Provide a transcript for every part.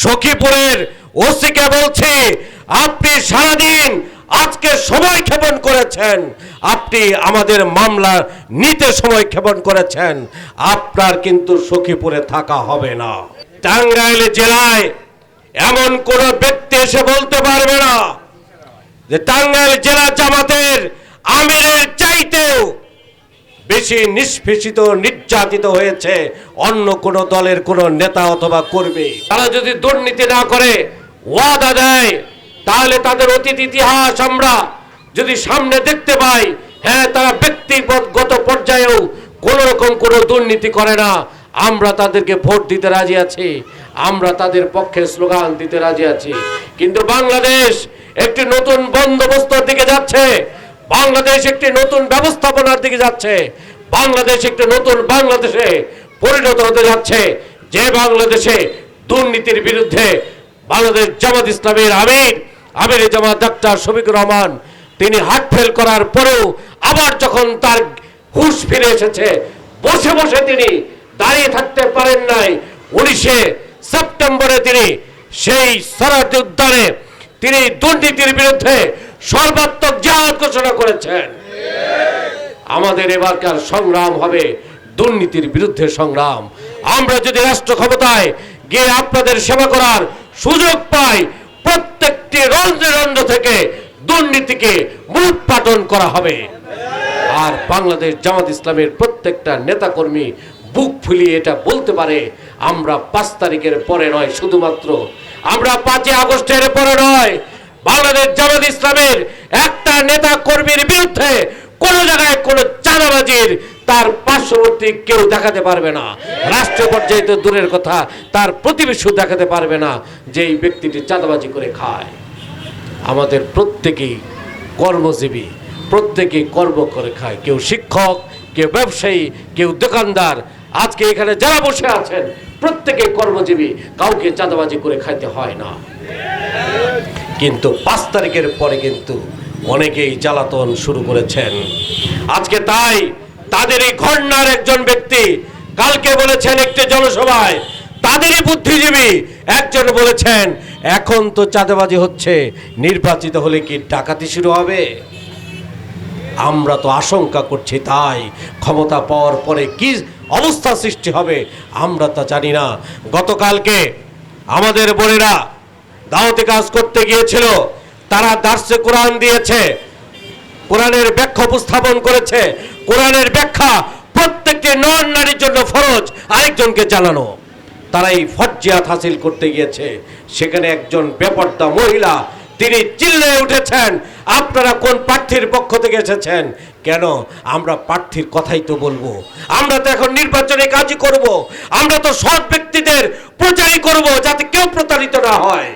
সখীপুরের ওসিকে বলছি, আপনি সারাদিন আজকে সময় ক্ষেপণ করেছেন। আপনি আমাদের মামলা নিতে সময় ক্ষেপণ করেছেন। আপনার কিন্তু সখীপুরে থাকা হবে না। টাঙ্গাইল জেলায় এমন কোন ব্যক্তি এসে বলতে পারবে না যে, টাঙ্গাইল জেলা জামাতের আমিরের চাইতেও বেশি নিষ্পেষিত, নির্যাতিত হয়েছে, অন্য কোন দলের কোন নেতা অথবা কর্মী। তারা যদি দুর্নীতি না করে, ওয়াদা দেয়, তাহলে তাদের অতীত ইতিহাস আমরা যদি সামনে দেখতে পাই হ্যাঁ তারা ব্যক্তিগত পর্যায়েও কোন রকম কোনো দুর্নীতি করে না। আমরা তাদেরকে ভোট দিতে রাজি আছি, আমরা তাদের পক্ষে স্লোগান দিতে রাজি আছি। কিন্তু বাংলাদেশ একটি নতুন বন্দোবস্তর দিকে যাচ্ছে বাংলাদেশ একটি নতুন ব্যবস্থাপনার দিকে যাচ্ছে। বাংলাদেশ একটি নতুন বাংলাদেশে পরিণত হতে যাচ্ছে। যে বাংলাদেশে দুর্নীতির বিরুদ্ধে বাংলাদেশ জামাত ইসলামের আমির আমির জামাত ডাক্তার শফিকুর রহমান, তিনি হার্ট ফেল করার পরেও আবার যখন তার হুঁশ ফিরে এসেছে, বসে বসে তিনি দাঁড়িয়ে থাকতে পারেন নাই। উনিশে সেপ্টেম্বরে তিনি সেই সরাটি উদ্যানে তিনি দুর্নীতির বিরুদ্ধে সর্বাত্মক জাহাজ ঘোষণা করেছেন। আমাদের এবারকার সংগ্রাম হবে দুর্নীতির বিরুদ্ধে সংগ্রাম। আমরা যদি রাষ্ট্র ক্ষমতায় গিয়ে আপনাদের সেবা করার সুযোগ পাই, প্রত্যেকটি রন্ধ্রে রন্ধ্র থেকে দুর্নীতিকে মূলপাটন করা হবে। আর বাংলাদেশ জামাত ইসলামের প্রত্যেকটা নেতাকর্মী বুক ফুলিয়ে এটা বলতে পারে, আমরা পাঁচ তারিখের পরে নয়, শুধুমাত্র আমরা পাঁচই আগস্টের পরে নয় বাংলাদেশ জামাত ইসলামের একটা নেতা কর্মীর বিরুদ্ধে কোন জায়গায় কোন চাঁদাবাজির তার পার্শ্ববর্তী কেউ দেখাতে পারবে না। রাষ্ট্র পর্যায়ে তো দূরের কথা, তার প্রতিবেশী দেখাতে পারবে না যে এই ব্যক্তিটি চাঁদাবাজি করে খায়। আমাদের প্রত্যেকেই কর্মজীবী, প্রত্যেকেই কর্ম করে খায়। কেউ শিক্ষক, কেউ ব্যবসায়ী, কেউ দোকানদার। আজকে এখানে যারা বসে আছেন, প্রত্যেকে কর্মজীবী, কাউকে চাঁদাবাজি করে খাইতে হয় না। কিন্তু পাঁচ তারিখের পরে কিন্তু অনেকেই জ্বালাতন শুরু করেছেন। আজকে তাই তাদের এই ঘটনার একজন ব্যক্তি কালকে বলেছেন একটি জনসভায়, তাদেরই বুদ্ধিজীবী একজন বলেছেন, এখন তো চাঁদাবাজি হচ্ছে, নির্বাচিত হলে কি ডাকাতি শুরু হবে? আমরা তো আশঙ্কা করছি তাই, ক্ষমতা পাওয়ার পরে কি অবস্থা সৃষ্টি হবে আমরা তা জানি না। গতকালকে আমাদের বোনেরা দাওয়াতে কাজ করতে গিয়েছিল। তারা দার্সে কোরআন দিয়েছে। কোরআনের ব্যাখ্যা উপস্থাপন করেছে। কোরআনের ব্যাখ্যা প্রত্যেকটি নর নারীর জন্য ফরজ, আরেকজনকে জানানো তারা এই ফরজিয়াত হাসিল করতে গিয়েছে। সেখানে একজন বেপর্দা মহিলা, তিনি চিল্লে উঠেছেন, আপনারা কোন প্রার্থীর পক্ষ থেকে এসেছেন? কেন? আমরা প্রার্থীর কথাই তো বলব। আমরা তো এখন নির্বাচনে কাজই করব। আমরা তো সৎ ব্যক্তিদের প্রচারই করব, যাতে কেউ প্রতারিত না হয়।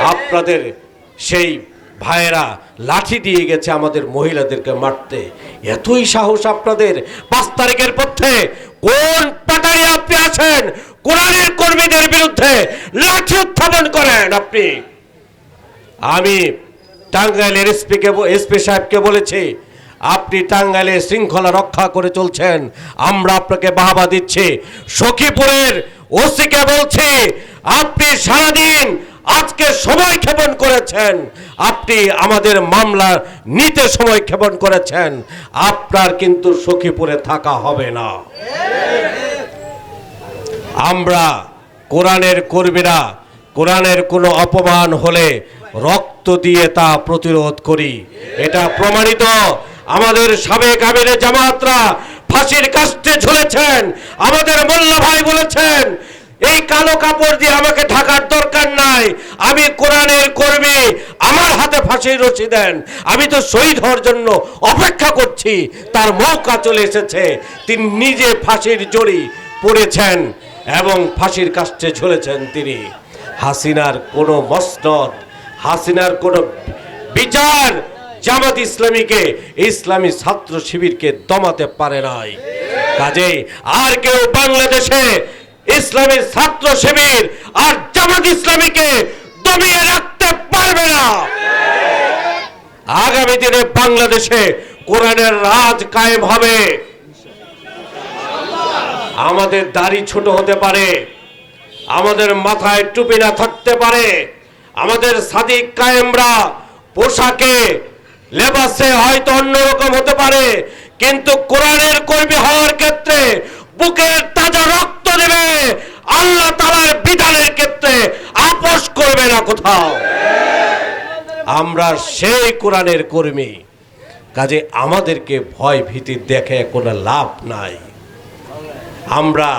আপনাদের সেই ভাইয়েরা লাঠি দিয়ে গেছে আমাদের মহিলাদেরকে মারতে। এতই সাহস আপনাদের। পাঁচ তারিখের পথে কোন পাটারি আপনি আছেন? কোরআনের কর্মীদের বিরুদ্ধে লাঠি উত্থাপন করেন আপনি। আমি টাঙ্গাইলের এসপিকে এসপি সাহেবকে বলেছি, আপনি টাঙ্গাইলে শৃঙ্খলা রক্ষা করে চলছেন। আমরা আপনাকে বাহবা দিচ্ছি। সখীপুরের ওসিকে বলছি, আপনি সারাদিন আজকে সময় ক্ষেপণ করেছেন। আপনি আমাদের মামলা নিতে সময় ক্ষেপণ করেছেন। আপনার কিন্তু সখীপুরে থাকা হবে না। আমরা কোরআনের কর্মীরা, কোরআনের কোনো অপমান হলে রক্ত দিয়ে তা প্রতিরোধ করি। এটা প্রমাণিত। আমাদের সাবেক আমিরে জামাতরা ফাঁসির কাস্তে ঝুলেছেন। আমাদের মোল্লা ভাই বলেছেন এই কালো কাপড় দিয়ে আমাকে ঢাকার দরকার নাই। আমি কোরআনের কর্মী, আমার হাতে ফাঁসির রশি দেন। আমি তো শহীদ হওয়ার জন্য অপেক্ষা করছি। তার মৌকা চলে এসেছে। তিনি নিজে ফাঁসির জড়ি পড়েছেন এবং ফাঁসির কাস্টে ঝুলেছেন তিনি। হাসিনার কোনো মসনদ, হাসিনার কোনো বিচার জামাত ইসলামীকে, ইসলামী ছাত্র শিবিরকে দমাতে পারে নাই। কাজেই আর কেউ বাংলাদেশে ইসলামী ছাত্র শিবির আর জামাত ইসলামীকে দমিয়ে রাখতে পারবে না। আগামী দিনে বাংলাদেশে কোরআনের রাজ কায়েম হবে। আমাদের দাড়ি ছোট হতে পারে, আমাদের মাথায় টুপি না থাকতে পারে, আমাদের সাদিক কায়েমরা পোশাকে, লেবাসে হয়তো অন্যরকম হতে পারে, কিন্তু কোরআনের কর্মী হওয়ার ক্ষেত্রে বুকের তাজা রক্ত কোথাও। আমরা সেই কোরআনের কর্মী। কাজে আমাদেরকে ভয় ভীতি দেখে কোনো লাভ নাই। আমরা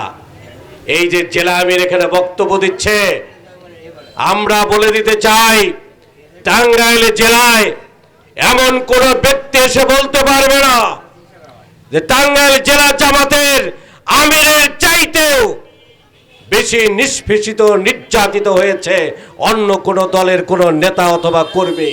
এই যে জেলা আমির এখানে বক্তব্য দিচ্ছে, আমরা বলে দিতে চাই, টাঙ্গাইল জেলায় এমন কোন ব্যক্তি এসে বলতে পারবে না যে টাঙ্গাইল জেলা জামাতের আমিরের চাইতেও বেশি নিষ্পেষিত নির্যাতিত হয়েছে। অন্য কোনো দলের কোনো নেতা অথবা কর্মী।